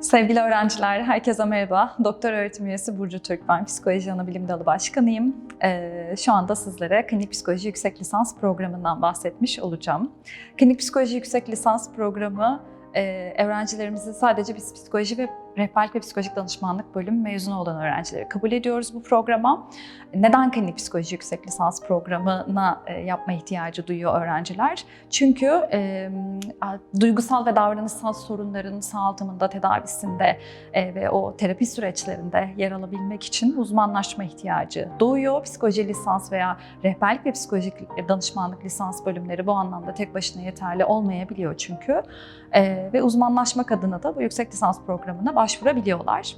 Sevgili öğrenciler, herkese merhaba. Doktor öğretim üyesi Burcu Türk, ben Psikoloji Anabilim Dalı Başkanıyım. Ee, şu anda sizlere Klinik Psikoloji Yüksek Lisans Programı'ndan bahsetmiş olacağım. Klinik Psikoloji Yüksek Lisans Programı, e, öğrencilerimizi sadece biz psikoloji ve rehberlik ve psikolojik danışmanlık bölümü mezunu olan öğrencileri kabul ediyoruz bu programa. Neden klinik psikoloji yüksek lisans programına e, yapma ihtiyacı duyuyor öğrenciler? Çünkü e, duygusal ve davranışsal sorunların sağaltımında, tedavisinde e, ve o terapi süreçlerinde yer alabilmek için uzmanlaşma ihtiyacı doğuyor. Psikoloji lisans veya rehberlik ve psikolojik danışmanlık lisans bölümleri bu anlamda tek başına yeterli olmayabiliyor çünkü. E, ve uzmanlaşmak adına da bu yüksek lisans programına başvurabiliyorlar.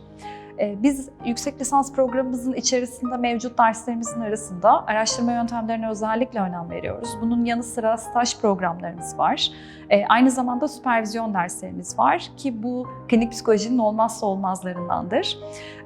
E, Biz yüksek lisans programımızın içerisinde mevcut derslerimizin arasında araştırma yöntemlerine özellikle önem veriyoruz. Bunun yanı sıra staj programlarımız var. E, Aynı zamanda süpervizyon derslerimiz var ki bu klinik psikolojinin olmazsa olmazlarındandır.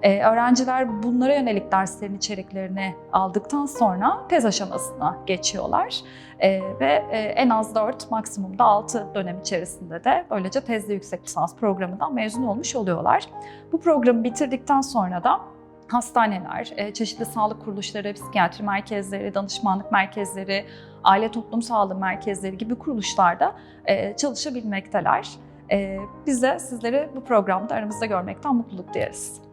E, Öğrenciler bunlara yönelik derslerin içeriklerini aldıktan sonra tez aşamasına geçiyorlar. E, ve e, en az 4, maksimumda 6 dönem içerisinde de böylece tezli yüksek lisans programından mezun olmuş oluyorlar. Bu programı bitirdikten sonra da hastaneler, e, çeşitli sağlık kuruluşları, psikiyatri merkezleri, danışmanlık merkezleri, aile toplum sağlığı merkezleri gibi kuruluşlarda e, çalışabilmekteler. E, Biz de sizleri bu programda aramızda görmekten mutluluk duyarız.